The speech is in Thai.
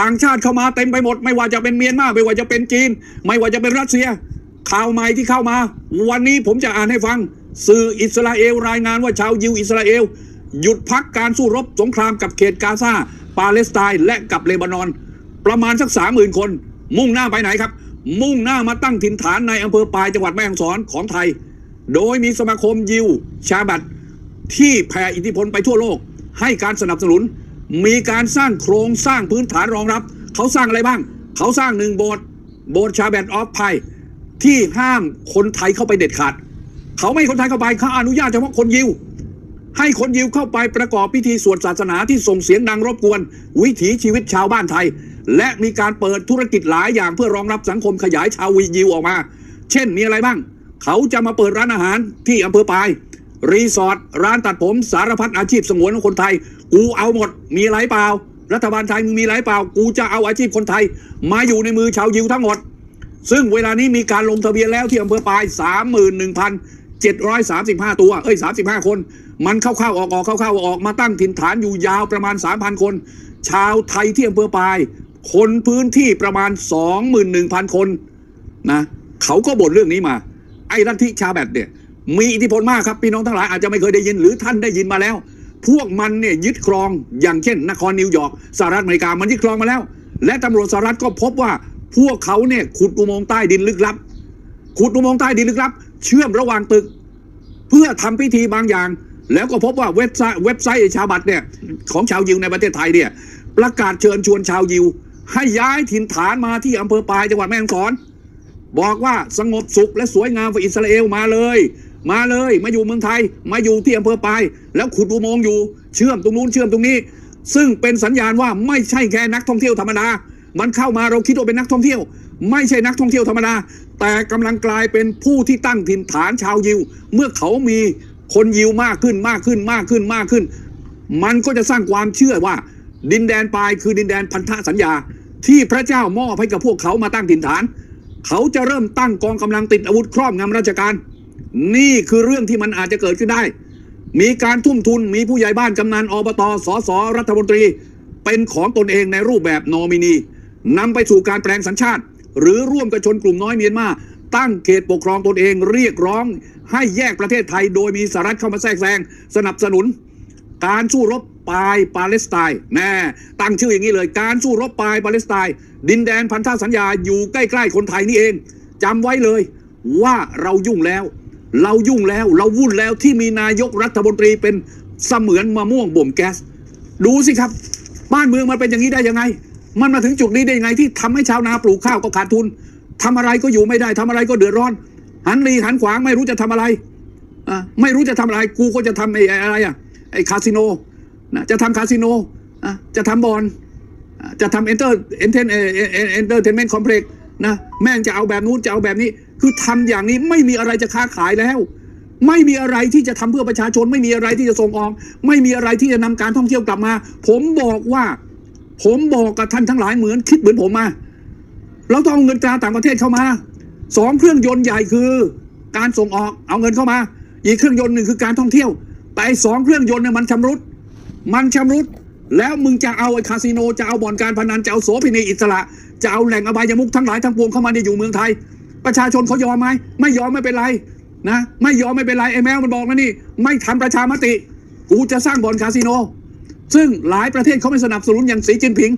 ต่างชาติเข้ามาเต็มไปหมด ไม่ว่าจะเป็นเมียนมาไม่ว่าจะเป็นจีน ไม่ว่าจะเป็นรัสเซีย ข่าวใหม่ที่เข้ามา วันนี้ผมจะอ่านให้ฟัง สื่ออิสราเอลรายงานว่าชาวยิวอิสราเอล หยุดพักการสู้รบสงครามกับเขตกาซาปาเลสไตน์และกับเลบานอน ประมาณสักสามหมื่นคน มุ่งหน้าไปไหนครับ มุ่งหน้ามาตั้งถิ่นฐานในอำเภอปายจังหวัดแม่ฮ่องสอนของไทย โดยมีสมาคมยิวชาบัตที่แผ่อิทธิพลไปทั่วโลก ให้การสนับสนุน มีการสร้างโครงสร้างพื้นฐานรองรับ เขาสร้างอะไรบ้าง เขาสร้างหนึ่งโบสถ์โบสถ์ชาแบตออฟไพที่ห้ามคนไทยเข้าไปเด็ดขาด เขาไม่ให้คนไทยเข้าไปเขาอนุญาตเฉพาะคนยิว ให้คนยิวเข้าไปประกอบพิธีสวดศาสนาที่ส่งเสียงดังรบกวน วิถีชีวิตชาวบ้านไทย และมีการเปิดธุรกิจหลายอย่างเพื่อรองรับสังคมขยายชาววียิวออกมา เช่นมีอะไรบ้าง เขาจะมาเปิดร้านอาหารที่อำเภอปาย รีสอร์ทร้านตัดผมสารพัดอาชีพสงวนของคนไทย กูเอาหมด มีไรเปล่า รัฐบาลไทยมึงมีไรเปล่า กูจะเอาอาชีพคนไทย มาอยู่ในมือชาวยิวทั้งหมด ซึ่งเวลานี้มีการลงทะเบียนแล้วที่อำเภอปลาย 31,735 ตัว เอ้ย 35 คน มันเข้าๆออกๆเข้าๆออกมาตั้งถิ่นฐานอยู่ยาวประมาณ 3,000 คน ชาวไทยที่อำเภอปลาย คนพื้นที่ประมาณ 21,000 คนนะเขาก็บ่นเรื่องนี้มา ไอ้ลัทธิชาแบตเนี่ยมีอิทธิพลมากครับพี่น้องทั้งหลายอาจจะไม่เคยได้ยินหรือท่านได้ยินมาแล้ว พวกมันเนี่ยยึดครองอย่างเช่น นครนิวยอร์กสหรัฐอเมริกามันยึดครองมาแล้ว และตำรวจสหรัฐก็พบว่าพวกเขาเนี่ยขุดอุโมงค์ใต้ดินลึกลับ ขุดอุโมงค์ใต้ดินลึกลับ เชื่อมระหว่างตึก เพื่อทำพิธีบางอย่าง แล้วก็พบว่าเว็บไซต์เว็บไซต์ชาวบัตเนี่ยของชาวยิวในประเทศไทยเนี่ยประกาศเชิญชวนชาวยิว ให้ย้ายถิ่นฐานมาที่อำเภอปายจังหวัดแม่ฮ่องสอน บอกว่าสงบสุขและสวยงามกว่าอิสราเอลมาเลย มาเลยมาอยู่เมืองไทย มาอยู่ที่อำเภอปาย แล้วขุดอุโมงค์อยู่เชื่อมตรงนู้นเชื่อมตรงนี้ ซึ่งเป็นสัญญาณว่าไม่ใช่แค่นักท่องเที่ยวธรรมดา มันเข้ามาเราคิดว่าเป็นนักท่องเที่ยว ไม่ใช่นักท่องเที่ยวธรรมดา แต่กำลังกลายเป็นผู้ที่ตั้งถิ่นฐานชาวยิว เมื่อเขามีคนยิวมากขึ้นมากขึ้นมากขึ้นมากขึ้น มันก็จะสร้างความเชื่อว่า ดินแดนปลายคือดินแดนพันธสัญญา ที่พระเจ้ามอบให้กับพวกเขามาตั้งถิ่นฐาน เขาจะเริ่มตั้งกองกำลังติดอาวุธครอบงำราชการ นี่คือเรื่องที่มันอาจจะเกิดขึ้นได้ มีการทุ่มทุนมีผู้ใหญ่บ้านกำนันอบตสสรัฐมนตรี เป็นของตนเองในรูปแบบนอมินีนำไปสู่การแปลงสัญชาติ หรือร่วมกับชนกลุ่มน้อยเมียนมาตั้งเขตปกครองตนเองเรียกร้อง ให้แยกประเทศไทยโดยมีสหรัฐเข้ามาแทรกแซงสนับสนุน การสู้รบปลายปาเลสไตน์แน่ตั้งชื่ออย่างนี้เลย การสู้รบปลายปาเลสไตน์ดินแดนพันธสัญญาอยู่ใกล้ๆคนไทยนี่เองจำไว้เลยว่าเรายุ่งแล้ว เรายุ่งแล้วเราวุ่นแล้วที่มีนายกรัฐมนตรีเป็นเสมือนมะม่วงบ่มแก๊ส ดูสิครับ บ้านเมืองมันเป็นอย่างนี้ได้ยังไง มันมาถึงจุดนี้ได้ยังไงที่ทำให้ชาวนาปลูกข้าวก็ขาดทุนทำอะไรก็อยู่ไม่ได้ทำอะไรก็เดือดร้อน หันรีหันขวางไม่รู้จะทำอะไรอะไม่รู้จะทำอะไรกูก็จะทำไอ้อะไรอะไอ้คาสิโนนะจะทำคาสิโนอะจะทำบอลจะทำเอนเตอร์เอนเทนเอนเตอร์เทนเมนต์คอมเพล็กซ์นะแม่งจะเอาแบบนู้นจะเอาแบบนี้ คือทำอย่างนี้ไม่มีอะไรจะค้าขายแล้ว ไม่มีอะไรที่จะทำเพื่อประชาชน ไม่มีอะไรที่จะส่งออก ไม่มีอะไรที่จะนำการท่องเที่ยวกลับมา ผมบอกว่า ผมบอกกับท่านทั้งหลายเหมือนคิดเหมือนผมมาเราต้องเอาเงินตราต่างประเทศเข้ามาสองเครื่องยนต์ใหญ่คือการส่งออกเอาเงินเข้ามา อีกเครื่องยนต์หนึ่งคือการท่องเที่ยว แต่ไอ้สองเครื่องยนต์เนี่ยมันชำรุด มันชำรุด แล้วมึงจะเอาไอ้คาสิโน จะเอาบ่อนการพนัน จะเอาโสเภณีอิสระ จะเอาแหล่งอบายมุขทั้งหลายทั้งปวงเข้ามาในอยู่เมืองไทย ประชาชนเขายอมไหมไม่ยอมไม่เป็นไรนะไม่ยอมไม่เป็นไรไอ้แมวมันบอกนะนี่ ไม่ทำประชามติ กูจะสร้างบ่อนคาสิโน ซึ่งหลายประเทศเขาไม่สนับสนุนอย่างสีจิ้นผิง